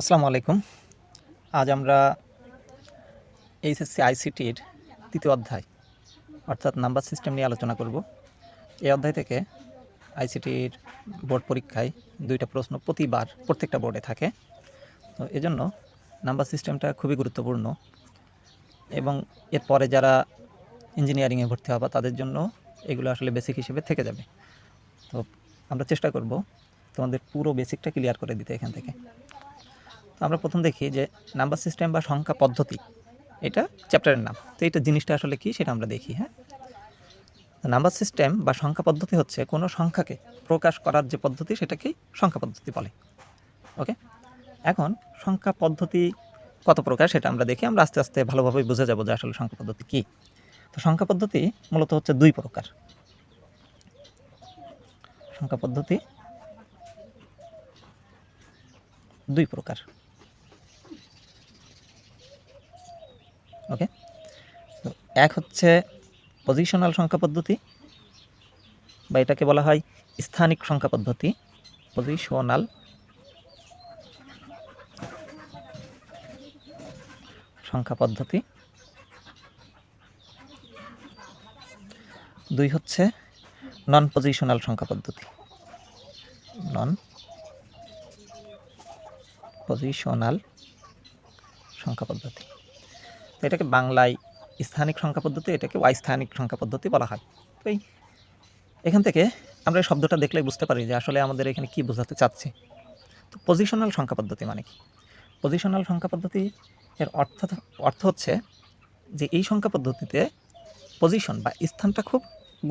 আসসালামু আলাইকুম। আজ আমরা এইচএসসি আইসিটির তৃতীয় অধ্যায়, অর্থাৎ নাম্বার সিস্টেম নিয়ে আলোচনা করব। এই অধ্যায় থেকে আইসিটির বোর্ড পরীক্ষায় দুইটা প্রশ্ন প্রতিবার প্রত্যেকটা বোর্ডে থাকে। তো এজন্য নাম্বার সিস্টেমটা খুবই গুরুত্বপূর্ণ এবং এরপরে যারা ইঞ্জিনিয়ারিংয়ে ভর্তি হবা তাদের জন্য এগুলো আসলে বেসিক হিসেবে থেকে যাবে। তো আমরা চেষ্টা করব তোমাদের পুরো বেসিকটা ক্লিয়ার করে দিতে এখান থেকে। তো আমরা প্রথম দেখি যে নাম্বার সিস্টেম বা সংখ্যা পদ্ধতি, এটা চ্যাপ্টারের নাম। তো এটা জিনিসটা আসলে কি সেটা আমরা দেখি হ্যাঁ? নাম্বার সিস্টেম বা সংখ্যা পদ্ধতি হচ্ছে কোনো সংখ্যাকে প্রকাশ করার যে পদ্ধতি সেটাকেই সংখ্যা পদ্ধতি বলে। ওকে? এখন সংখ্যা পদ্ধতি কত প্রকার সেটা আমরা দেখি, আমরা আস্তে আস্তে ভালোভাবে বুঝে যাব যে আসলে সংখ্যা পদ্ধতি কী। তো সংখ্যা পদ্ধতি মূলত হচ্ছে দুই প্রকার। সংখ্যা পদ্ধতি দুই প্রকার। ওকে তো এক হচ্ছে পজিশনাল সংখ্যা পদ্ধতি, বা এটাকে বলা হয় স্থানিক সংখ্যা পদ্ধতি পজিশনাল সংখ্যা পদ্ধতি। দুই হচ্ছে নন পজিশনাল সংখ্যা পদ্ধতি। নন পজিশনাল সংখ্যা পদ্ধতি। তো এটাকে বাংলায় স্থানিক সংখ্যা পদ্ধতি, এটাকে অস্থানিক সংখ্যা পদ্ধতি বলা হয়। তো এই, এখান থেকে আমরা এই শব্দটা দেখলে বুঝতে পারি যে আসলে আমাদের এখানে কি বোঝাতে চাচ্ছে। তো পজিশনাল সংখ্যা পদ্ধতি মানে কি? পজিশনাল সংখ্যা পদ্ধতি এর অর্থ অর্থ হচ্ছে যে এই সংখ্যা পদ্ধতিতে পজিশন বা স্থানটা খুব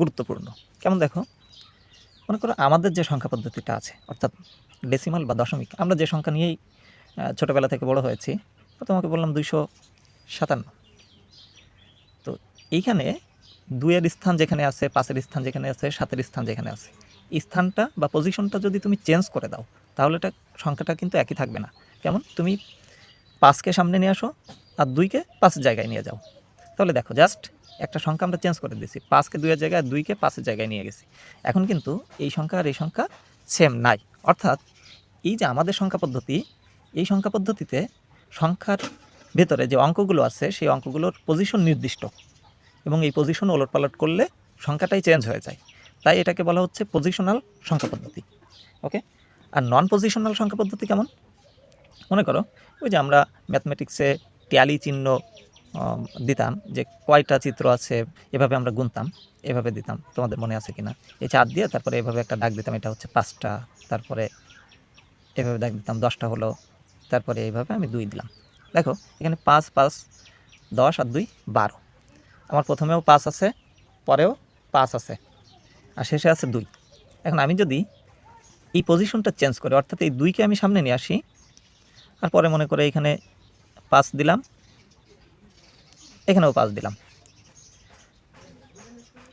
গুরুত্বপূর্ণ। কেমন দেখো? মনে করো আমাদের যে সংখ্যা পদ্ধতিটা আছে, অর্থাৎ ডেসিমাল বা দশমিক, আমরা যে সংখ্যা নিয়েই ছোটোবেলা থেকে বড় হয়েছি তোমাকে বললাম দুইশো সাতান্ন। তো এইখানে দুইয়ের স্থান যেখানে আছে, পাঁচের স্থান যেখানে আছে, সাতের স্থান যেখানে আছে স্থানটা বা পজিশনটা যদি তুমি চেঞ্জ করে দাও, তাহলে এটা সংখ্যাটা কিন্তু একই থাকবে না। কেমন? তুমি পাঁচকে সামনে নিয়ে আসো আর দুইকে পাঁচের জায়গায় নিয়ে যাও। তাহলে দেখো জাস্ট একটা সংখ্যা আমরা চেঞ্জ করে দিয়েছি। পাঁচকে দুইয়ের জায়গায়, দুইকে পাঁচের জায়গায় নিয়ে গেছি। এখন কিন্তু এই সংখ্যা আর এই সংখ্যা সেম নাই। অর্থাৎ এই যে আমাদের সংখ্যা পদ্ধতি, এই সংখ্যা পদ্ধতিতে সংখ্যার ভেতরে যে অঙ্কগুলো আছে, সেই অঙ্কগুলোর পজিশন নির্দিষ্ট। এবং এই পজিশন ওলটপালট করলে সংখ্যাটাই চেঞ্জ হয়ে যায়। তাই এটাকে বলা হচ্ছে পজিশনাল সংখ্যা পদ্ধতি। ওকে আর নন পজিশনাল সংখ্যা পদ্ধতি কেমন? মনে করো, ওই যে আমরা ম্যাথমেটিক্সে ট্যালি চিহ্ন দিতাম, যে কয়টা চিত্র আছে, এভাবে আমরা গুনতাম, এভাবে দিতাম। তোমাদের মনে আছে কি না এই চার দিয়ে তারপরে এভাবে একটা দাগ দিতাম, এটা হচ্ছে পাঁচটা, তারপরে এভাবে দাগ দিতাম, দশটা হলো, তারপরে এইভাবে আমি দুই দিলাম। দেখো, এখানে পাঁচ পাঁচ, দশ আর দুই, বারো। আমার প্রথমেও পাঁচ আছে, পরেও পাঁচ আছে, আর শেষে আছে দুই। এখন আমি যদি এই পজিশনটা চেঞ্জ করি, অর্থাৎ এই দুইকে আমি সামনে নিয়ে আসি, আর পরে মনে করে এখানে পাঁচ দিলাম, এখানেও পাঁচ দিলাম।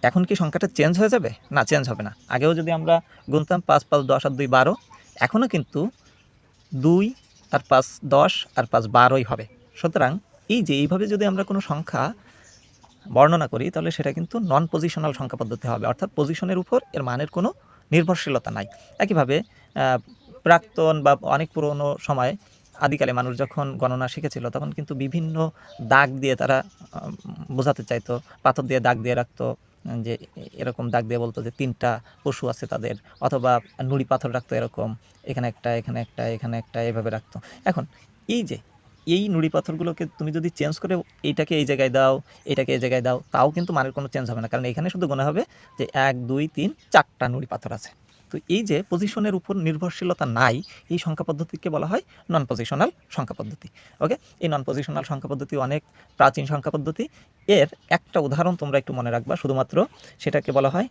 এখন কি সংখ্যাটা চেঞ্জ হয়ে যাবে? না চেঞ্জ হবে না। আগেও যদি আমরা গুনতাম পাঁচ পাঁচ, দশ আর দুই, বারো, এখনও কিন্তু দুই আর পাঁচ দশ আর পাঁচ বারোই হবে। সুতরাং এই যে এইভাবে যদি আমরা কোনো সংখ্যা বর্ণনা করি, তাহলে সেটা কিন্তু নন পজিশনাল সংখ্যা পদ্ধতি হবে। অর্থাৎ পজিশনের উপর এর মানের কোনো নির্ভরশীলতা নাই। একইভাবে প্রাক্তন বা অনেক পুরনো সময় আদিকালে মানুষ যখন গণনা শিখেছিল, তখন কিন্তু বিভিন্ন দাগ দিয়ে তারা বোঝাতে চাইতো, পাথর দিয়ে দাগ দিয়ে রাখতো। যে এরকম দাগ দিয়ে বলতো যে তিনটা পশু আছে তাদের, অথবা নুড়ি পাথর রাখতো এরকম, এখানে একটা এখানে একটা এখানে একটা, এভাবে রাখতো। এখন এই যে, এই নুড়ি পাথরগুলোকে তুমি যদি চেঞ্জ করে এইটাকে এই জায়গায় দাও, এটাকে এই জায়গায় দাও, তাও কিন্তু মানের কোনো চেঞ্জ হবে না। কারণ এখানে শুধু গোনা হবে যে এক, দুই, তিন, চারটা নুড়ি পাথর আছে। তো এই যে পজিশনের উপর নির্ভরশীলতা নাই, এই সংখ্যা পদ্ধতিকে বলা হয় নন পজিশনাল সংখ্যা পদ্ধতি ওকে এই নন পজিশনাল সংখ্যা পদ্ধতি অনেক প্রাচীন সংখ্যা পদ্ধতি। এর একটা উদাহরণ তোমরা একটু মনে রাখবা, শুধুমাত্র সেটাকে বলা হয়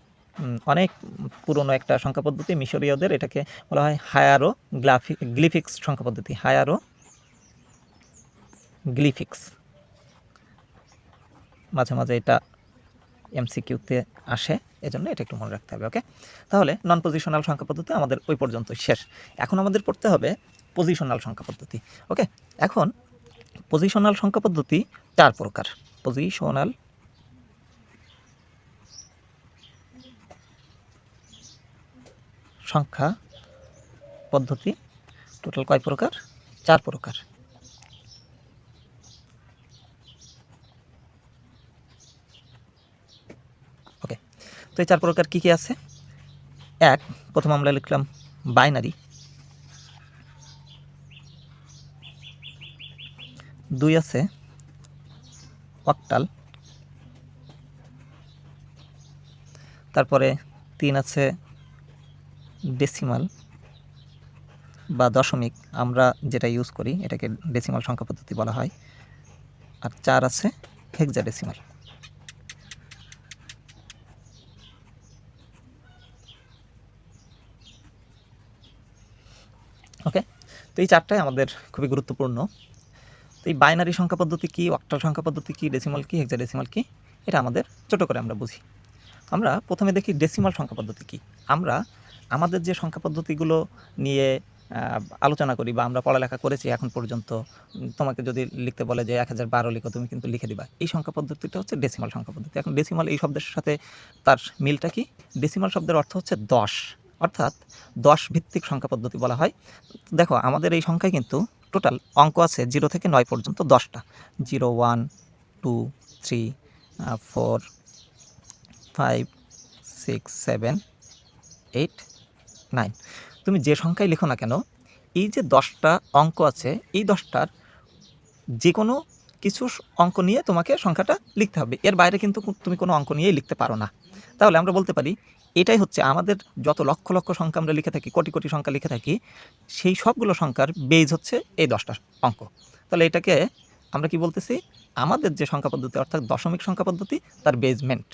অনেক পুরনো একটা সংখ্যা পদ্ধতি, মিশরীয়দের এটাকে বলা হয় হায়ারো গ্লাফি গ্লিফিক্স সংখ্যা পদ্ধতি হায়ারো গ্লিফিক্স মাঝে মাঝে এটা এমসিকিউতে আসে, এজন্য এটা একটু মনে রাখতে হবে ওকে তাহলে নন পজিশনাল সংখ্যা পদ্ধতি আমাদের ওই পর্যন্ত শেষ। এখন আমাদের পড়তে হবে পজিশনাল সংখ্যা পদ্ধতি ওকে এখন পজিশনাল সংখ্যা পদ্ধতি চার প্রকার। পজিশনাল সংখ্যা পদ্ধতি টোটাল কয় প্রকার? চার প্রকার ওকে তো এই চার প্রকার কী কী আছে? এক, প্রথম আমরা লিখলাম বাইনারি। দুই আছে অক্টাল। তারপরে তিন আছে ডেসিমাল বা দশমিক। আমরা যেটা ইউজ করি, এটাকে ডেসিমাল সংখ্যা পদ্ধতি বলা হয়। আর চার আছে হেক্সা ডেসিমাল ওকে তো এই চারটাই আমাদের খুবই গুরুত্বপূর্ণ। তো এই বাইনারি সংখ্যা পদ্ধতি কী অক্টাল সংখ্যা পদ্ধতি কী ডেসিমাল কী হেক্সা ডেসিমাল কী, এটা আমাদের ছোট করে আমরা বুঝি। আমরা প্রথমে দেখি ডেসিমাল সংখ্যা পদ্ধতি কী। আমরা আমাদের যে সংখ্যা পদ্ধতিগুলো নিয়ে আলোচনা করি বা আমরা পড়ালেখা করেছি এখন পর্যন্ত, তোমাকে যদি লিখতে বলে যে এক হাজার বারো লিখো, তুমি কিন্তু লিখে দিবা। এই সংখ্যা পদ্ধতিটা হচ্ছে ডেসিমাল সংখ্যা পদ্ধতি। এখন ডেসিমাল এই শব্দের সাথে তার মিলটা কি? ডেসিমাল শব্দের অর্থ হচ্ছে দশ। অর্থাৎ দশ ভিত্তিক সংখ্যা পদ্ধতি বলা হয়। দেখো, আমাদের এই সংখ্যায় কিন্তু টোটাল অঙ্ক আছে জিরো থেকে নয় পর্যন্ত দশটা। Zero, one, two, three four, five, six, seven, eight, nine. তুমি যে সংখ্যায় লেখো না কেন, এই যে দশটা অঙ্ক আছে, এই দশটার যে কোনো কিছু অঙ্ক নিয়ে তোমাকে সংখ্যাটা লিখতে হবে। এর বাইরে কিন্তু তুমি কোনো অঙ্ক নিয়েই লিখতে পারো না। তাহলে আমরা বলতে পারি এটাই হচ্ছে আমাদের যত লক্ষ লক্ষ সংখ্যা আমরা লিখে থাকি, কোটি কোটি সংখ্যা লিখে থাকি, সেই সবগুলো সংখ্যার বেজ হচ্ছে এই দশটা অঙ্ক। তাহলে এটাকে আমরা কি বলতেছি? আমাদের যে সংখ্যা পদ্ধতি, অর্থাৎ দশমিক সংখ্যা পদ্ধতি, তার বেজমেন্ট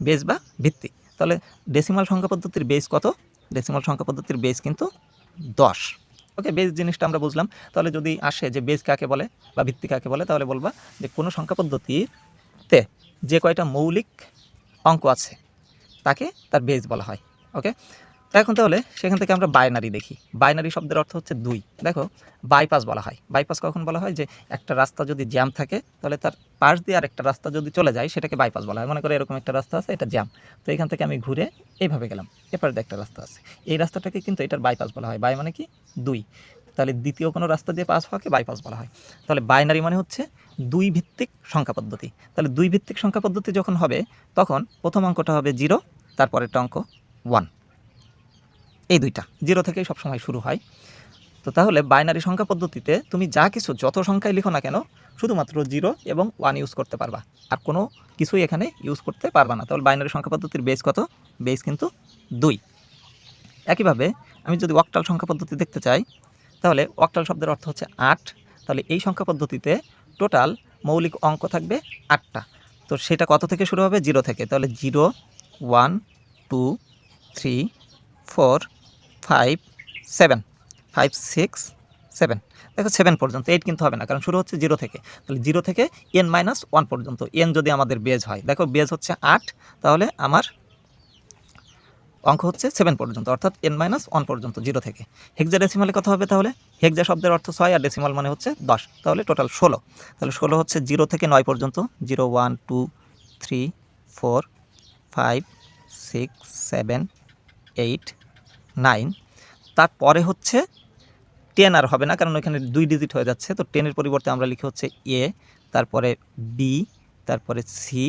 বেজ বা ভিত্তি। তাহলে ডেসিমাল সংখ্যা পদ্ধতির বেজ কত? ডেসিমাল সংখ্যা পদ্ধতির বেজ কিন্তু দশ। ওকে বেজ জিনিসটা আমরা বুঝলাম। তাহলে যদি আসে যে বেজ কাকে বলে বা ভিত্তি কাকে বলে, তাহলে বলবা যে কোনো সংখ্যা পদ্ধতিতে যে কয়টা মৌলিক অঙ্ক আছে তাকে তার বেজ বলা হয় ওকে এখন তাহলে সেখান থেকে আমরা বাইনারি দেখি। বাইনারি শব্দের অর্থ হচ্ছে দুই। দেখো বাইপাস বলা হয়। বাইপাস কখন বলা হয়? যে একটা রাস্তা যদি জ্যাম থাকে, তাহলে তার পাশ দিয়ে আর একটা রাস্তা যদি চলে যায়, সেটাকে বাইপাস বলা হয়। মনে করো এরকম একটা রাস্তা আছে, এটা জ্যাম তো এখান থেকে আমি ঘুরে এইভাবে গেলাম। এপারে একটা রাস্তা আছে। এই রাস্তাটাকে কিন্তু এটার বাইপাস বলা হয়। বাই মানে কি? দুই। তাহলে দ্বিতীয় কোনো রাস্তা দিয়ে পাস হওয়াকে বাইপাস বলা হয়। তাহলে বাইনারি মানে হচ্ছে দুই ভিত্তিক সংখ্যা পদ্ধতি। তাহলে দুই ভিত্তিক সংখ্যা পদ্ধতি যখন হবে, তখন প্রথম অঙ্কটা হবে জিরো, তারপরেরটা অঙ্ক ওয়ান। এই দুইটা। জিরো থেকেই সবসময় শুরু হয়। তো তাহলে বাইনারি সংখ্যা পদ্ধতিতে তুমি যা কিছু, যত সংখ্যায় লিখো না কেন, শুধুমাত্র জিরো এবং ওয়ান ইউজ করতে পারবা। আর কোনো কিছুই এখানে ইউজ করতে পারবা না। তাহলে বাইনারি সংখ্যা পদ্ধতির বেস কত? বেস কিন্তু দুই। একইভাবে আমি যদি অক্টাল সংখ্যা পদ্ধতি দেখতে চাই, তাহলে অক্টাল শব্দের অর্থ হচ্ছে আট। তাহলে এই সংখ্যা পদ্ধতিতে টোটাল মৌলিক অঙ্ক থাকবে আটটা। তো সেটা কত থেকে শুরু হবে? জিরো থেকে। তাহলে zero, one, two, three, four, five, seven. Five, six, seven. দেখো সেভেন পর্যন্ত, এইট কিন্তু হবে না, কারণ শুরু হচ্ছে জিরো থেকে। তাহলে জিরো থেকে এন মাইনাস ওয়ান পর্যন্ত, এন যদি আমাদের বেজ হয়। দেখো বেজ হচ্ছে আট, তাহলে আমার অঙ্ক হচ্ছে সেভেন পর্যন্ত, অর্থাৎ এন মাইনাস ওয়ান পর্যন্ত জিরো থেকে। হেক্সা ডেসিমালে কথা হবে তাহলে? হেক্সা শব্দের অর্থ ছয় আর ডেসিমাল মানে হচ্ছে দশ। তাহলে টোটাল ষোলো। তাহলে ষোলো হচ্ছে জিরো থেকে নয় পর্যন্ত। Zero one two three four five six seven eight nine তারপরে হচ্ছে টেন আর হবে না, কারণ ওইখানে দুই ডিজিট হয়ে যাচ্ছে। তো টেনের পরিবর্তে আমরা লিখি হচ্ছে এ তারপরে বি তারপরে সি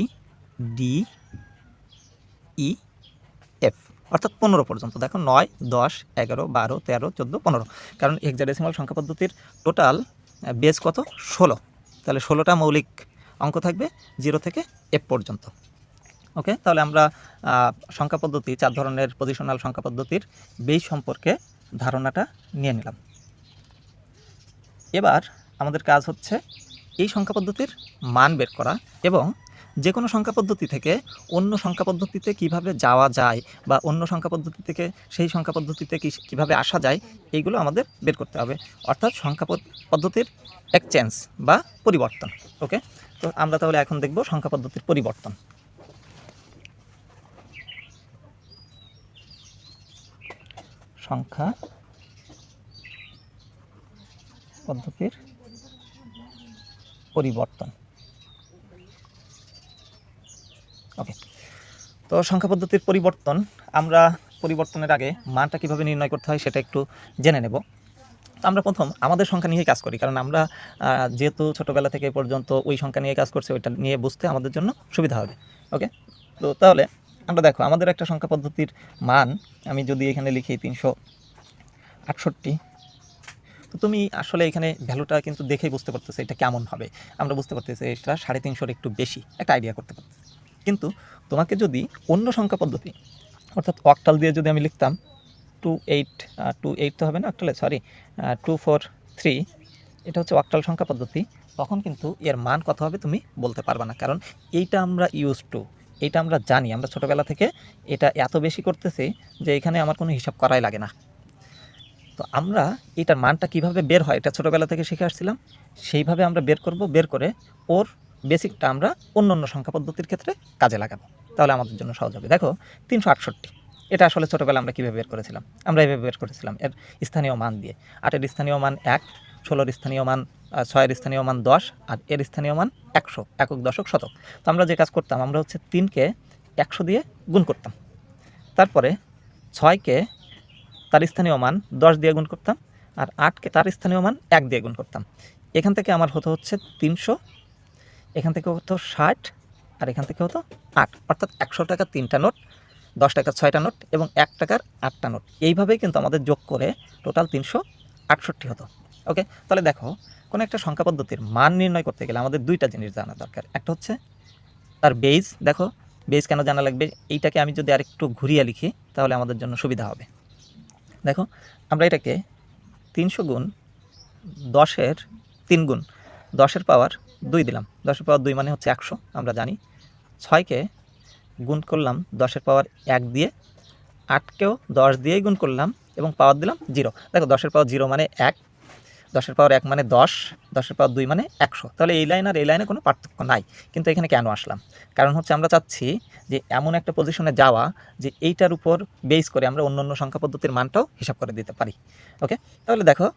ডি ই এফ অর্থাৎ পনেরো পর্যন্ত। দেখো নয়, দশ, এগারো, বারো, তেরো, চোদ্দ, পনেরো। কারণ হেক্সাডেসিমাল সংখ্যা পদ্ধতির টোটাল বেস কত? ষোলো। তাহলে ষোলোটা মৌলিক অঙ্ক থাকবে জিরো থেকে এফ পর্যন্ত। ওকে? তাহলে আমরা সংখ্যা পদ্ধতি, চার ধরনের পজিশনাল সংখ্যা পদ্ধতির বেস সম্পর্কে ধারণাটা নিয়ে নিলাম। এবার আমাদের কাজ হচ্ছে এই সংখ্যা পদ্ধতির মান বের করা এবং যে কোনো সংখ্যা পদ্ধতি থেকে অন্য সংখ্যা পদ্ধতিতে কীভাবে যাওয়া যায় বা অন্য সংখ্যা পদ্ধতি থেকে সেই সংখ্যা পদ্ধতিতে কীভাবে আসা যায়, এইগুলো আমাদের বের করতে হবে। অর্থাৎ সংখ্যা পদ- পদ্ধতির এক্সচেঞ্জ বা পরিবর্তন ওকে তো আমরা তাহলে এখন দেখব সংখ্যা পদ্ধতির পরিবর্তন। সংখ্যা পদ্ধতির পরিবর্তন। ওকে তো সংখ্যা পদ্ধতির পরিবর্তন, আমরা পরিবর্তনের আগে মানটা কীভাবে নির্ণয় করতে হয় সেটা একটু জেনে নেব। আমরা প্রথম আমাদের সংখ্যা নিয়ে কাজ করি, কারণ আমরা যেহেতু ছোটোবেলা থেকে পর্যন্ত ওই সংখ্যা নিয়ে কাজ করছি, ওইটা নিয়ে বুঝতে আমাদের জন্য সুবিধা হবে। ওকে তো তাহলে আমরা দেখো, আমাদের একটা সংখ্যা পদ্ধতির মান, আমি যদি এখানে লিখি তিনশো আটষট্টি, তো তুমি আসলে এখানে ভ্যালুটা কিন্তু দেখেই বুঝতে পারতেছো এটা কেমন হবে। আমরা বুঝতে পারতেছি এটা সাড়ে তিনশোর একটু বেশি, একটা আইডিয়া করতে পারতেছি। কিন্তু তোমাকে যদি অন্য সংখ্যা পদ্ধতি, অর্থাৎ অক্টাল দিয়ে যদি আমি লিখতাম টু এইট টু এইট তো হবে না অক্টালে সরি টু ফোর থ্রি এটা হচ্ছে অক্টাল সংখ্যা পদ্ধতি। তখন কিন্তু এর মান কত হবে তুমি বলতে পারবে না। কারণ এইটা আমরা ইউজ টু এইটা আমরা জানি। আমরা ছোটোবেলা থেকে এটা এত বেশি করতেছি যে এখানে আমার কোনো হিসাব করাই লাগে না। তো আমরা এটার মানটা কীভাবে বের হয়, এটা ছোটোবেলা থেকে শিখে আসছিলাম। সেইভাবে আমরা বের করব, বের করে ওর বেসিকটা আমরা অন্য অন্য সংখ্যা পদ্ধতির ক্ষেত্রে কাজে লাগাবো। তাহলে আমাদের জন্য সহজ হবে। দেখো, তিনশো আটষট্টি। এটা আসলে ছোটোবেলা আমরা কীভাবে বের করেছিলাম? আমরা এভাবে বের করেছিলাম এর স্থানীয় মান দিয়ে। আটের স্থানীয় মান এক, ষোলোর স্থানীয় মান ছয়ের স্থানীয় মান দশ, আর এর স্থানীয় মান একশো, একক, দশক, শতক। তো আমরা যে কাজ করতাম, আমরা হচ্ছে তিনকে একশো দিয়ে গুণ করতাম। তারপরে ছয়কে তার স্থানীয় মান দশ দিয়ে গুণ করতাম, আর আটকে তার স্থানীয় মান এক দিয়ে গুণ করতাম। এখান থেকে আমার হতো হচ্ছে তিনশো এখান থেকে হতো ষাট। আর এখান থেকে হতো আট। অর্থাৎ একশো টাকার তিনটা নোট, দশ টাকার ছয়টা নোট এবং এক টাকার আটটা নোট। এইভাবেই কিন্তু আমাদের যোগ করে টোটাল তিনশো আটষট্টি হতো। ওকে? তাহলে দেখো, কোনো একটা সংখ্যা পদ্ধতির মান নির্ণয় করতে গেলে আমাদের দুইটা জিনিস জানা দরকার। একটা হচ্ছে তার বেজ দেখো বেজ কেন জানা লাগবে? এইটাকে আমি যদি আরেকটু ঘুরিয়ে লিখি, তাহলে আমাদের জন্য সুবিধা হবে। দেখো, আমরা এটাকে তিনশো গুণ দশের তিন গুণ, দশের পাওয়ার দুই দিলাম। দশের পাওয়ার দুই মানে হচ্ছে একশো, আমরা জানি। ছয়কে গুণ করলাম দশের পাওয়ার এক দিয়ে, আটকেও দশ দিয়েই গুণ করলাম এবং পাওয়ার দিলাম জিরো। দেখো, দশের পাওয়ার জিরো মানে এক, দশের পাওয়ার এক মানে দশ, দশের পাওয়ার দুই মানে একশো। তাহলে এই লাইন আর এই লাইনে কোনো পার্থক্য নাই। কিন্তু এখানে কেন আসলাম? কারণ হচ্ছে আমরা চাচ্ছি যে এমন একটা পজিশনে যাওয়া যে এইটার উপর বেস করে আমরা অন্য অন্য সংখ্যা পদ্ধতির মানটাও হিসাব করে দিতে পারি। ওকে তাহলে দেখো,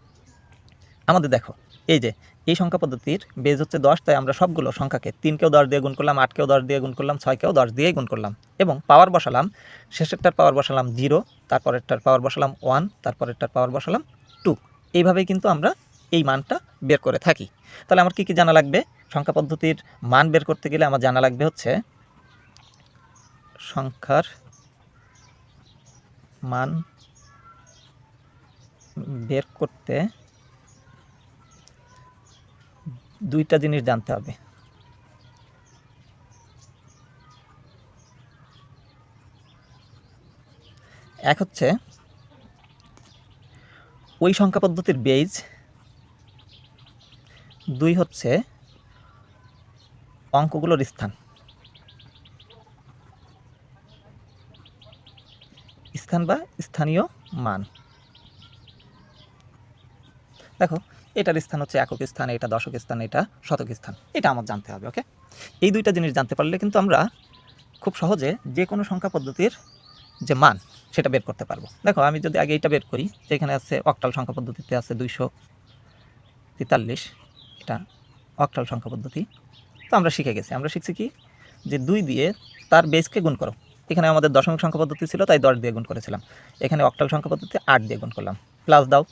আমাদের দেখো এই যে, এই সংখ্যা পদ্ধতির বেজ হচ্ছে দশ, তাই আমরা সবগুলো সংখ্যাকে তিনকেও দশ দিয়ে গুণ করলাম, আটকেও দশ দিয়ে গুণ করলাম, ছয়কেও দশ দিয়ে গুণ করলাম এবং পাওয়ার বসালাম, শেষেরটার পাওয়ার বসালাম জিরো তারপরেরটার পাওয়ার বসালাম ওয়ান তারপরেরটার পাওয়ার বসালাম টু এইভাবেই কিন্তু আমরা এই মানটা বের করে থাকি। তাহলে আমার কী কী জানা লাগবে? সংখ্যা পদ্ধতির মান বের করতে গেলে আমার জানা লাগবে হচ্ছে সংখ্যার মান বের করতে দুইটা জিনিস জানতে হবে। এক হচ্ছে, ওই সংখ্যা পদ্ধতির বেজ দুই হচ্ছে, অঙ্কগুলোর স্থান। স্থান বা স্থানীয় মান। দেখো এটার স্থান হচ্ছে একক স্থান, এটা দশক স্থান, এটা শতক স্থান। এটা আমার জানতে হবে ওকে এই দুইটা জিনিস জানতে পারলে কিন্তু আমরা খুব সহজে যে কোনো সংখ্যা পদ্ধতির যে মান, সেটা বের করতে পারব। দেখো, আমি যদি আগে এইটা বের করি যেখানে আছে অক্টাল সংখ্যা পদ্ধতিতে আছে দুইশো তেতাল্লিশ, এটা অক্টাল সংখ্যা পদ্ধতি। তো আমরা শিখে গেছি। আমরা শিখছি কি? যে দুই দিয়ে তার বেসকে গুণ করো। এখানে আমাদের দশমিক সংখ্যা পদ্ধতি ছিল, তাই দশ দিয়ে গুণ করেছিলাম। এখানে অক্টাল সংখ্যা পদ্ধতি আট দিয়ে গুণ করলাম। প্লাস দাও।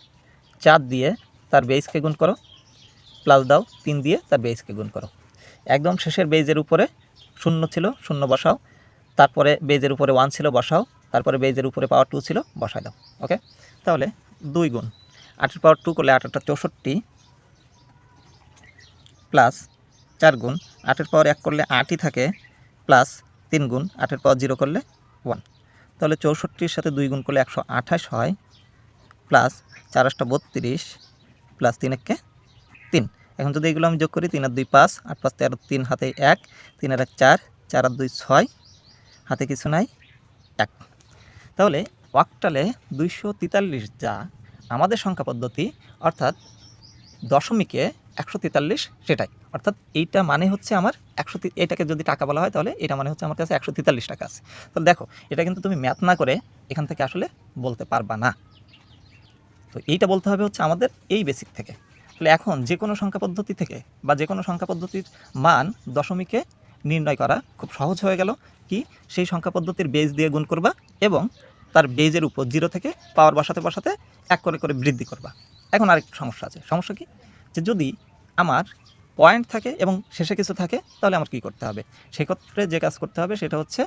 চার দিয়ে তার বেসকে গুণ করো প্লাস দাও তিন দিয়ে তার বেসকে গুণ করো। একদম শেষের বেজের উপরে শূন্য ছিল, শূন্য বসাও। তারপরে বেজের উপরে ওয়ান ছিল, বসাও। তারপরে বেজের উপরে পাওয়ার টু ছিল, বসাই দাও ওকে তাহলে দুই গুণ। আটের পাওয়ার টু করলে আট আটটা চৌষট্টি প্লাস চার গুণ। আটের পাওয়ার এক করলে আটই থাকে প্লাস তিন গুণ। আটের পাওয়ার জিরো করলে ওয়ান তাহলে চৌষট্টির সাথে দুই গুণ করলে একশো আঠাশ হয় প্লাস চার আটটা বত্রিশ প্লাস তিন একে তিন। এখন যদি এগুলো আমি যোগ করি, তিন আর দুই পাঁচ, আট পাঁচ তেরো, তিন হাতে এক, তিন আর এক চার চার আর দুই ছয়, হাতে কিছু নাই, এক। তাহলে ওয়াকটালে দুইশো তেতাল্লিশ যা আমাদের সংখ্যা পদ্ধতি, অর্থাৎ দশমিকে একশো তেতাল্লিশ সেটাই। অর্থাৎ এইটা মানে হচ্ছে আমার একশো এটাকে যদি টাকা বলা হয় তাহলে এটা মানে হচ্ছে আমার কাছে একশো তেতাল্লিশ টাকা আছে। তাহলে দেখো, এটা কিন্তু তুমি ম্যাথ না করে এখান থেকে আসলে বলতে পারবা না। তো এইটা বলতে হবে হচ্ছে আমাদের এই বেসিক থেকে। তাহলে এখন যে কোনো সংখ্যা পদ্ধতি থেকে বা যে কোনো সংখ্যা পদ্ধতির মান দশমিকে নির্ণয় করা খুব সহজ হয়ে গেল কি সেই সংখ্যা পদ্ধতির বেজ দিয়ে গুণ করবা এবং তার বেজের উপর জিরো থেকে পাওয়ার বসাতে বসাতে এক করে করে বৃদ্ধি করবা। এখন আরেক সমস্যা আছে। সমস্যা কি? যে যদি আমার পয়েন্ট থাকে এবং শেষে কিছু থাকে, তাহলে আমার কী করতে হবে? সেক্ষেত্রে যে কাজ করতে হবে সেটা হচ্ছে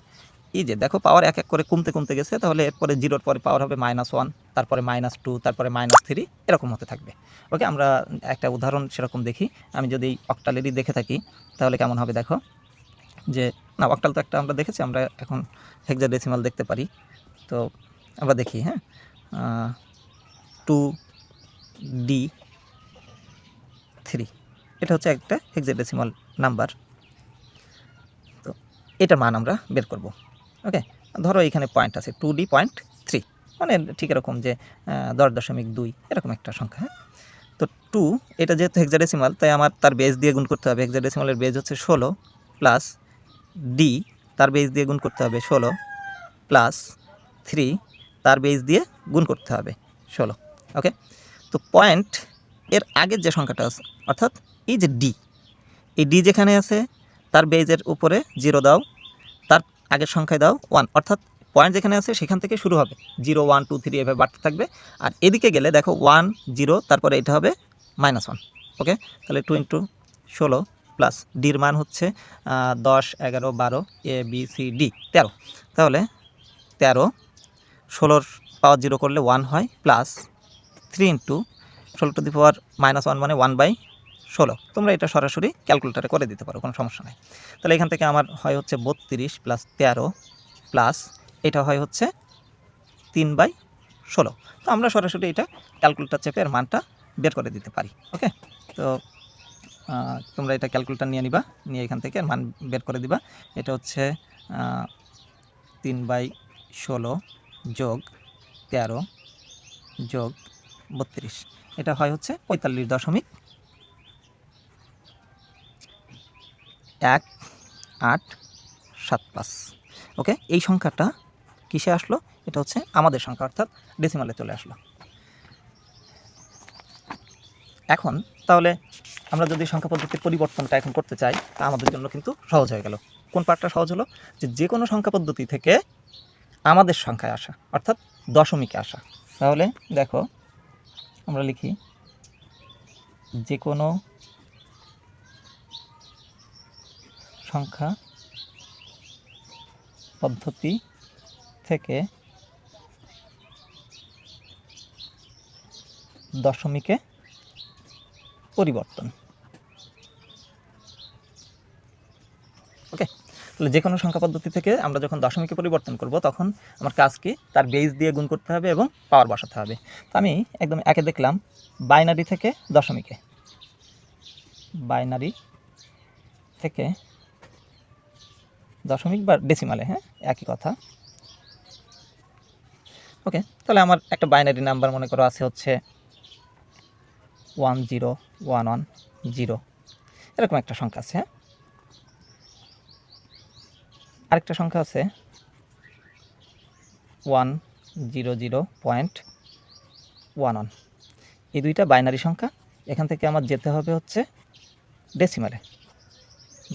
এই যে দেখো পাওয়ার এক এক করে কমতে কমতে গেছে, তাহলে এরপরে জিরোর পরে পাওয়ার হবে মাইনাস ওয়ান তারপরে মাইনাস টু তারপরে মাইনাস থ্রি এরকম হতে থাকবে। ওকে আমরা একটা উদাহরণ সেরকম দেখি। আমি যদি অক্টালেরই দেখে থাকি, তাহলে কেমন হবে দেখো? যে, না অক্টাল তো একটা আমরা দেখেছি, আমরা এখন হেক্সা ডেসিমাল দেখতে পারি। তো আমরা দেখি হ্যাঁ? টু ডি থ্রি এটা হচ্ছে একটা হেক্সাডেসিমাল নাম্বার তো এটার মান আমরা বের করব। ওকে ধরো এখানে পয়েন্ট আছে টু ডি পয়েন্ট থ্রি মানে ঠিক এরকম যে দশ দশমিক দুই, এরকম একটা সংখ্যা হ্যাঁ? তো টু এটা যেহেতু হেক্সাডেসিমাল তাই আমার তার বেজ দিয়ে গুণ করতে হবে হেক্সাডেসিমালের বেজ হচ্ছে ষোলো প্লাস ডি তার বেজ দিয়ে গুণ করতে হবে ষোলো প্লাস থ্রি তার বেজ দিয়ে গুণ করতে হবে ষোলো ওকে তো পয়েন্ট এর আগের যে সংখ্যাটা আছে, অর্থাৎ এই যে ডি এই ডি যেখানে আছে, তার বেজের উপরে জিরো দাও, তার আগের সংখ্যায় দাও ওয়ান অর্থাৎ পয়েন্ট যেখানে আছে সেখান থেকে শুরু হবে। জিরো ওয়ান টু থ্রি এভাবে বাড়তে থাকবে। আর এদিকে গেলে দেখো ওয়ান জিরো তারপরে এটা হবে মাইনাস ওয়ান ওকে তাহলে টু ইন্টু ষোলো প্লাস ডির মান হচ্ছে দশ, এগারো, বারো এ বি সি ডি তেরো। তাহলে তেরো, ষোলোর পাওয়ার জিরো করলে ওয়ান হয় প্লাস থ্রি ইন্টু ষোলো to the power minus one মানে ওয়ান বাই ষোলো, তোমরা এটা সরাসরি ক্যালকুলেটারে করে দিতে পারো, কোনো সমস্যা নেই। তাহলে এখান থেকে আমার হয় হচ্ছে বত্রিশ প্লাস তেরো প্লাস এটা হয় হচ্ছে তিন বাই ষোলো। তো আমরা সরাসরি এটা ক্যালকুলেটার চেপে এর মানটা বের করে দিতে পারি ওকে তো তোমরা এটা ক্যালকুলেটার নিয়ে নিবা, নিয়ে এখান থেকে মান বের করে দিবা। এটা হচ্ছে তিন বাই ষোলো যোগ তেরো যোগ বত্রিশ, এটা হয় হচ্ছে পঁয়তাল্লিশ দশমিক এক, আট, সাত, পাঁচ। ওকে? এই সংখ্যাটা কিসে আসলো? এটা হচ্ছে আমাদের সংখ্যা, অর্থাৎ ডেসিমালে চলে আসলো। এখন তাহলে আমরা যদি সংখ্যা পদ্ধতির পরিবর্তনটা এখন করতে চাই, তা আমাদের জন্য কিন্তু সহজ হয়ে গেল। কোন পার্টটা সহজ হলো? যে যে কোনো সংখ্যা পদ্ধতি থেকে আমাদের সংখ্যায় আসা, অর্থাৎ দশমিকে আসা। তাহলে দেখো, আমরা লিখি যে কোনো সংখ্যা পদ্ধতি থেকে দশমিকে পরিবর্তন। ওকে, তাহলে যে কোনো সংখ্যা পদ্ধতি থেকে আমরা যখন দশমিকে পরিবর্তন করব, তখন আমার কাজ কি? তার বেস দিয়ে গুণ করতে হবে এবং পাওয়ার বসাতে হবে। তো আমি একদম একে দেখলাম বাইনারি থেকে দশমিকে। বাইনারি থেকে দশমিক বা ডেসিমালে হ্যাঁ? একই কথা। ওকে তাহলে আমার একটা বাইনারি নাম্বার মনে করো আছে হচ্ছে one zero one one zero এরকম একটা সংখ্যা আছে হ্যাঁ? আরেকটা সংখ্যা আছে one zero zero point one one এই দুইটা বাইনারি সংখ্যা, এখান থেকে আমার যেতে হবে হচ্ছে ডেসিমালে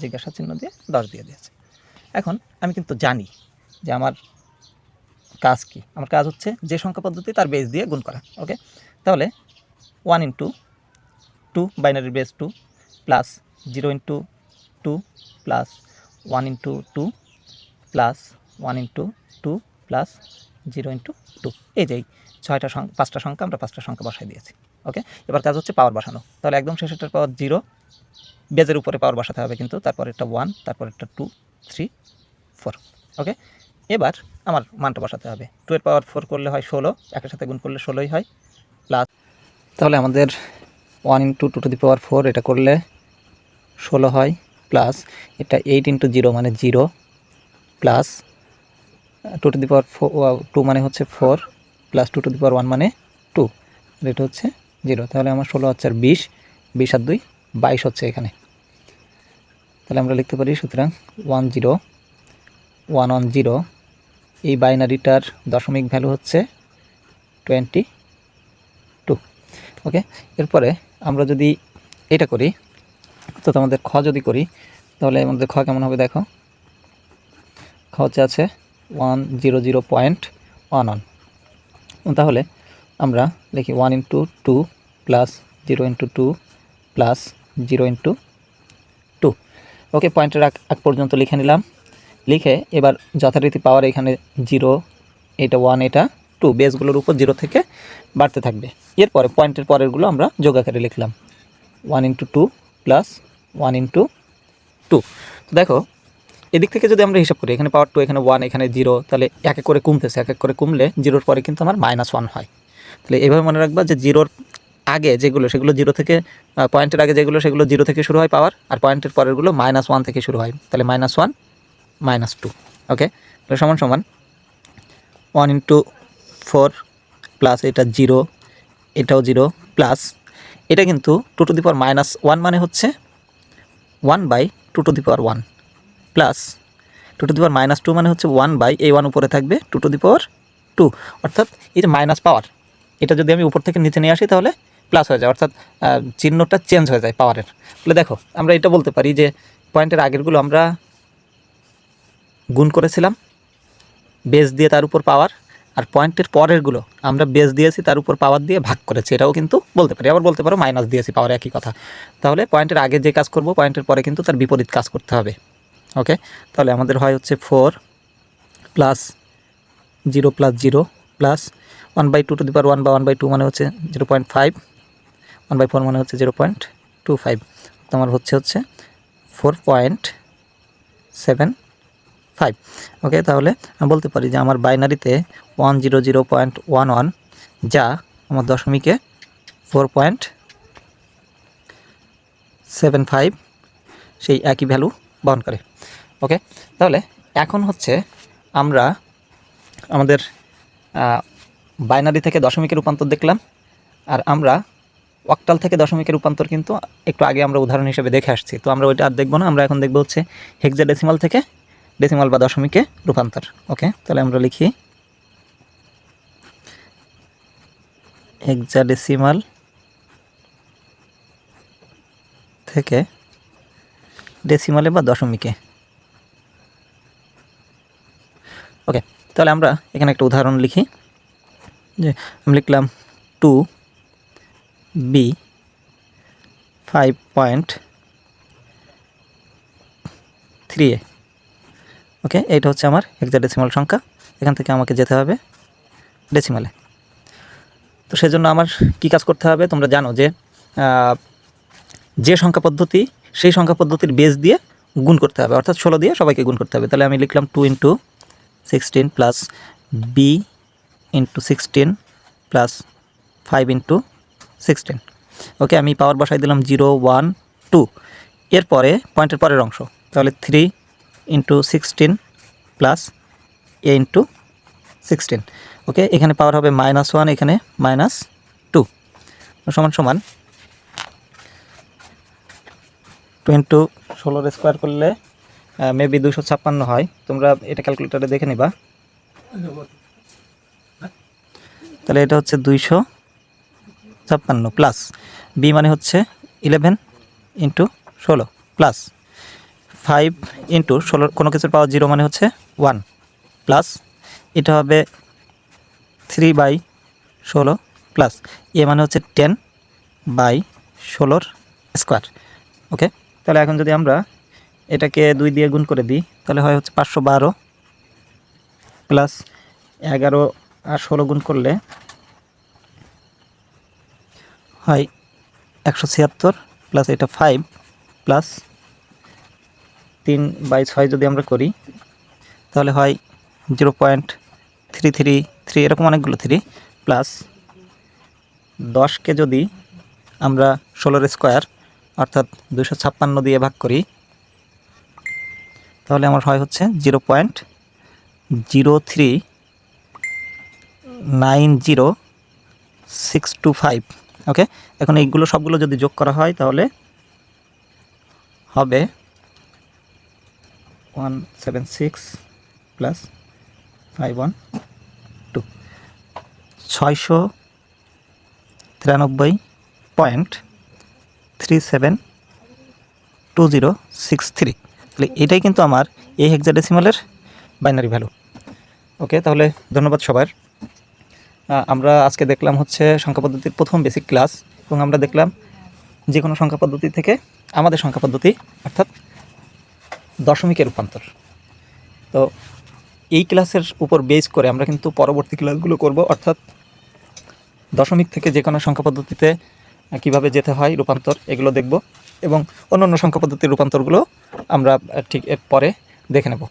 জিজ্ঞাসা চিহ্ন দিয়ে দশ দিয়ে দিয়েছে। এখন আমি কিন্তু জানি যে আমার কাজ কি। আমার কাজ হচ্ছে যে সংখ্যা পদ্ধতি তার বেস দিয়ে গুণ করা ওকে তাহলে one into two binary base two plus zero into two plus one into two plus one into two plus zero into two এই যে ছয়টা সংখ্যা পাঁচটা সংখ্যা আমরা পাঁচটা সংখ্যা বসাই দিয়েছি ওকে এবার কাজ হচ্ছে পাওয়ার বসানো। তাহলে একদম শেষেরটার পাওয়ার জিরো বেজের উপরে পাওয়ার বসাতে হবে কিন্তু তারপর একটা ওয়ান তারপর একটা টু থ্রি ফোর ওকে এবার আমার মানটা বসাতে হবে। টু এর পাওয়ার ফোর করলে হয় ষোলো, একের সাথে গুণ করলে ষোলোই হয় প্লাস তাহলে আমাদের one into two to the power four এটা করলে ষোলো হয় প্লাস এটা এইট ইন্টু জিরো মানে zero plus two to the power four two মানে হচ্ছে four plus two to the power one মানে টু এটা হচ্ছে জিরো তাহলে আমার ষোলো হচ্ছে আর বিশ বিশ আর দুই, বাইশ হচ্ছে এখানে। তাহলে আমরা লিখতে পারি সুতরাং one zero one one zero এই বাইনারিটার দশমিক ভ্যালু হচ্ছে টোয়েন্টি টু ওকে এরপরে আমরা যদি এটা করি, তো আমাদের খ যদি করি, তাহলে আমাদের খ কেমন হবে দেখো? খ হচ্ছে আছে one zero zero point one one তাহলে আমরা লিখি one into two plus zero into two plus zero into okay পয়েন্টের আগ পর্যন্ত লিখে নিলাম। লিখে এবার যথারীতি পাওয়ার এখানে জিরো এটা ওয়ান এটা টু বেসগুলোর উপর জিরো থেকে বাড়তে থাকবে। এরপরে পয়েন্টের পরেরগুলো আমরা যোগ আকারে লিখলাম। One into two plus one into two দেখো, এদিক থেকে যদি আমরা হিসাব করি, এখানে পাওয়ার টু এখানে ওয়ান এখানে জিরো তাহলে এক এক করে কমতেছে, এক এক করে কমলে জিরোর পরে কিন্তু আমার মাইনাস ওয়ান হয়। তাহলে এভাবে মনে রাখবা যে জিরোর আগে যেগুলো, সেগুলো জিরো থেকে পয়েন্টের আগে যেগুলো, সেগুলো জিরো থেকে শুরু হয় পাওয়ার আর পয়েন্টের পরেরগুলো মাইনাস ওয়ান থেকে শুরু হয়। তাহলে minus one minus two okay তাহলে সমান সমান ওয়ান ইন্টু ফোর প্লাস এটা জিরো এটাও জিরো প্লাস এটা কিন্তু two to the power minus one মানে হচ্ছে one by two to the power one plus two to the power minus two মানে হচ্ছে ওয়ান বাই এই ওয়ান উপরে থাকবে two to the power two অর্থাৎ এই যে মাইনাস পাওয়ার এটা যদি আমি উপর থেকে নিচে নিয়ে আসি তাহলে প্লাস হয়ে যায়, অর্থাৎ চিহ্নটা চেঞ্জ হয়ে যায় পাওয়ারের তাহলে দেখো, আমরা এটা বলতে পারি যে পয়েন্টের আগেরগুলো আমরা গুণ করেছিলাম বেস দিয়ে তার উপর পাওয়ার আর পয়েন্টের পরেরগুলো আমরা বেস দিয়েছি, তার উপর পাওয়ার দিয়ে ভাগ করেছি। এটাও কিন্তু বলতে পারি, আবার বলতে পারো মাইনাস দিয়েছি পাওয়ার একই কথা। তাহলে পয়েন্টের আগে যে কাজ করব পয়েন্টের পরে কিন্তু তার বিপরীত কাজ করতে হবে। ওকে তাহলে আমাদের হয় হচ্ছে four plus zero plus zero plus one by two two the power one বা ওয়ান বাই টু মানে হচ্ছে zero point five one by four মানে হচ্ছে জিরো পয়েন্ট টু ফাইভ তোমার হচ্ছে হচ্ছে four point seven five okay তাহলে আমি বলতে পারি যে আমার বাইনারিতে one zero zero point one one যা আমার দশমিকে ফোর পয়েন্ট সেভেন ফাইভ সেই একই ভ্যালু বহন করে। ওকে তাহলে এখন হচ্ছে আমরা আমাদের বাইনারি থেকে দশমিকের রূপান্তর দেখলাম, আর আমরা অক্টাল থেকে দশমিকের রূপান্তর কিন্তু একটু আগে আমরা উদাহরণ হিসেবে দেখে আসছি। তো আমরা ওইটা আর দেখব না, আমরা এখন দেখব হচ্ছে হেক্সা ডেসিমাল থেকে ডেসিমাল বা দশমিকে রূপান্তর। ওকে তাহলে আমরা লিখি হেক্সাডেসিমাল থেকে ডেসিমালে বা দশমিকে। ওকে তাহলে আমরা এখানে একটা উদাহরণ লিখি। যে আমি লিখলাম two B five point three A okay এইটা হচ্ছে আমার হেক্সাডেসিমাল সংখ্যা। এখান থেকে আমাকে যেতে হবে ডেসিমালে তো সেজন্য আমার কি কাজ করতে হবে? তোমরা জানো যে যে সংখ্যা পদ্ধতি, সেই সংখ্যা পদ্ধতির বেস দিয়ে গুণ করতে হবে। অর্থাৎ ষোলো দিয়ে সবাইকে গুণ করতে হবে। তাহলে আমি লিখলাম two into sixteen plus B into sixteen plus five into sixteen okay আমি পাওয়ার বসাই দিলাম জিরো ওয়ান টু এরপরে পয়েন্টের পরের অংশ। তাহলে three into sixteen plus A into sixteen okay এখানে পাওয়ার হবে মাইনাস ওয়ান এখানে মাইনাস টু সমান সমান টু ইন্টু ষোলোর স্কোয়ার করলে মেবি দুশো ছাপ্পান্ন হয়। তোমরা এটা ক্যালকুলেটারে দেখে নিবা। তাহলে এটা হচ্ছে দুইশো ছাপ্পান্ন প্লাস। বি মানে হচ্ছে ইলেভেন ইন্টু ষোলো প্লাস। ফাইভ ইন্টু ষোলো, কোনো কিছুর পাওয়ার জিরো মানে হচ্ছে ওয়ান প্লাস। এটা হবে থ্রি বাই ষোলো প্লাস। এ মানে হচ্ছে টেন বাই ষোলোর স্কোয়ার ওকে তাহলে এখন যদি আমরা এটাকে দুই দিয়ে গুণ করে দিই, তাহলে হয় হচ্ছে পাঁচশো বারো প্লাস এগারো আর ষোলো গুণ করলে হয় একশো ছিয়াত্তর প্লাস এটা ফাইভ প্লাস তিন বাই ছয় যদি আমরা করি, তাহলে হয় zero point three three three এরকম অনেকগুলো থ্রি প্লাস দশকে যদি আমরা ষোলোর স্কোয়ার অর্থাৎ দুশো ছাপ্পান্ন দিয়ে ভাগ করি, তাহলে আমার হয় হচ্ছে zero point zero three nine zero six two five okay এখন এইগুলো সবগুলো যদি যোগ করা হয় তাহলে হবে one seven six plus five one two ছয়শো তিরানব্বই point three seven two zero six three তাহলে এটাই কিন্তু আমার এই হেক্সাডেসিমালের বাইনারি ভ্যালু ওকে তাহলে ধন্যবাদ সবার। আমরা আজকে দেখলাম হচ্ছে সংখ্যা পদ্ধতির প্রথম বেসিক ক্লাস এবং আমরা দেখলাম যে কোনো সংখ্যা পদ্ধতি থেকে আমাদের সংখ্যা পদ্ধতি, অর্থাৎ দশমিকের রূপান্তর। তো এই ক্লাসের উপর বেস করে আমরা কিন্তু পরবর্তী ক্লাসগুলো করব, অর্থাৎ দশমিক থেকে যে কোনো সংখ্যা পদ্ধতিতে কীভাবে যেতে হয়, রূপান্তর, এগুলো দেখব এবং অন্য অন্য সংখ্যা পদ্ধতির রূপান্তরগুলো আমরা ঠিক এর পরে দেখে নেব।